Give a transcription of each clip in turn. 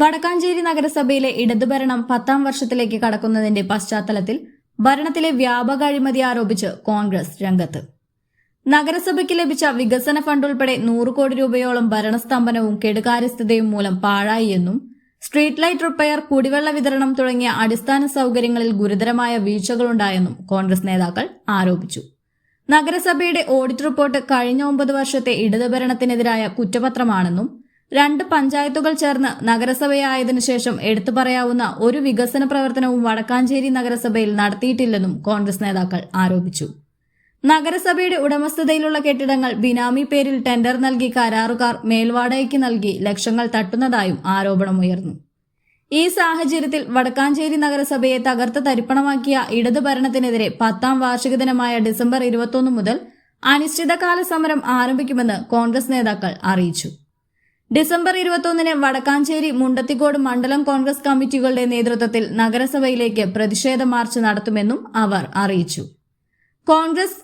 വടക്കാഞ്ചേരി നഗരസഭയിലെ ഇടതുഭരണം പത്താം വർഷത്തിലേക്ക് കടക്കുന്നതിന്റെ പശ്ചാത്തലത്തിൽ ഭരണത്തിലെ വ്യാപക അഴിമതി ആരോപിച്ച് കോൺഗ്രസ് രംഗത്ത്. നഗരസഭയ്ക്ക് ലഭിച്ച വികസന ഫണ്ട് ഉൾപ്പെടെ നൂറ് കോടി രൂപയോളം ഭരണസ്തംഭനവും കെടുകാര്യസ്ഥതയും മൂലം പാഴായിയെന്നും സ്ട്രീറ്റ് ലൈറ്റ് റിപ്പയർ കുടിവെള്ള വിതരണം തുടങ്ങിയ അടിസ്ഥാന സൗകര്യങ്ങളിൽ ഗുരുതരമായ വീഴ്ചകളുണ്ടായെന്നും കോൺഗ്രസ് നേതാക്കൾ ആരോപിച്ചു. നഗരസഭയുടെ ഓഡിറ്റ് റിപ്പോർട്ട് കഴിഞ്ഞ ഒമ്പത് വർഷത്തെ ഇടതുഭരണത്തിനെതിരായ കുറ്റപത്രമാണെന്നും രണ്ട് പഞ്ചായത്തുകൾ ചേർന്ന് നഗരസഭയായതിനു ശേഷം എടുത്തു പറയാവുന്ന ഒരു വികസന പ്രവർത്തനവും വടക്കാഞ്ചേരി നഗരസഭയിൽ നടത്തിയിട്ടില്ലെന്നും കോൺഗ്രസ് നേതാക്കൾ ആരോപിച്ചു. നഗരസഭയുടെ ഉടമസ്ഥതയിലുള്ള കെട്ടിടങ്ങൾ ബിനാമി പേരിൽ ടെൻഡർ നൽകി കരാറുകാർ മേൽവാടകയ്ക്ക് നൽകി ലക്ഷങ്ങൾ തട്ടുന്നതായും ആരോപണമുയർന്നു. ഈ സാഹചര്യത്തിൽ വടക്കാഞ്ചേരി നഗരസഭയെ തകർത്ത് തരിപ്പണമാക്കിയ ഇടതു ഭരണത്തിനെതിരെ പത്താം വാർഷിക ദിനമായ ഡിസംബർ ഇരുപത്തൊന്ന് മുതൽ അനിശ്ചിതകാല സമരം ആരംഭിക്കുമെന്ന് കോൺഗ്രസ് നേതാക്കൾ അറിയിച്ചു. ഡിസംബർ ഇരുപത്തൊന്നിന് വടക്കാഞ്ചേരി മുണ്ടത്തിക്കോട് മണ്ഡലം കോൺഗ്രസ് കമ്മിറ്റികളുടെ നേതൃത്വത്തിൽ നഗരസഭയിലേക്ക് പ്രതിഷേധ മാർച്ച് നടത്തുമെന്നും അവർ അറിയിച്ചു. Congress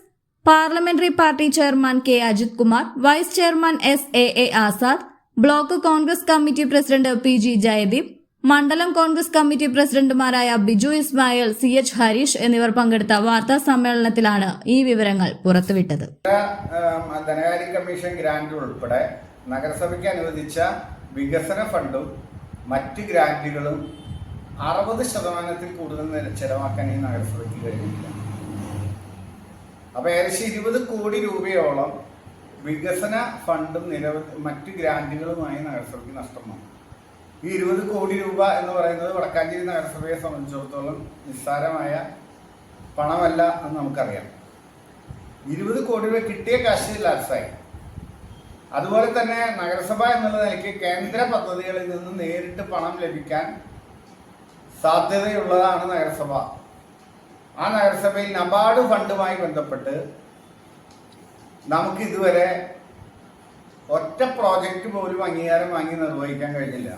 parliamentary party chairman K Ajith Kumar vice chairman S A A Azad block Congress committee president P G Jayadeep മണ്ഡലം കോൺഗ്രസ് കമ്മിറ്റി പ്രസിഡന്റുമാരായ ബിജു ഇസ്മായിൽ സി എച്ച് ഹരീഷ് എന്നിവർ പങ്കെടുത്ത വാർത്താ സമ്മേളനത്തിലാണ് ഈ വിവരങ്ങൾ പുറത്തുവിട്ടത്. ധനകാര്യ കമ്മീഷൻ ഉൾപ്പെടെ നഗരസഭയ്ക്ക് അനുവദിച്ച വികസന ഫണ്ടും മറ്റ് ഗ്രാന്റുകളും അറുപത് ശതമാനത്തിൽ കൂടുതൽ ചെലവാക്കാൻ ഈ നഗരസഭയ്ക്ക് കഴിഞ്ഞില്ല അപ്പൊ ഏകദേശം ഇരുപത് കോടി രൂപയോളം വികസന ഫണ്ടും നിരവധി മറ്റ് ഗ്രാന്റുകളുമായി നഗരസഭയ്ക്ക് നഷ്ടം വന്നു. ഈ ഇരുപത് കോടി രൂപ എന്ന് പറയുന്നത് വടക്കാഞ്ചേരി നഗരസഭയെ സംബന്ധിച്ചിടത്തോളം നിസ്സാരമായ പണമല്ല എന്ന് നമുക്കറിയാം. ഇരുപത് കോടി രൂപ കിട്ടിയ കാശ് ലാപ്സായി. അതുപോലെ തന്നെ നഗരസഭ എന്നുള്ള നിലയ്ക്ക് കേന്ദ്ര പദ്ധതികളിൽ നിന്ന് നേരിട്ട് പണം ലഭിക്കാൻ സാധ്യതയുള്ളതാണ് നഗരസഭ. ആ നഗരസഭയിൽ നബാർഡ് ഫണ്ടുമായി ബന്ധപ്പെട്ട് നമുക്ക് ഇതുവരെ ഒറ്റ പ്രോജക്റ്റ് പോലും അംഗീകാരം വാങ്ങി നിർവഹിക്കാൻ കഴിഞ്ഞില്ല.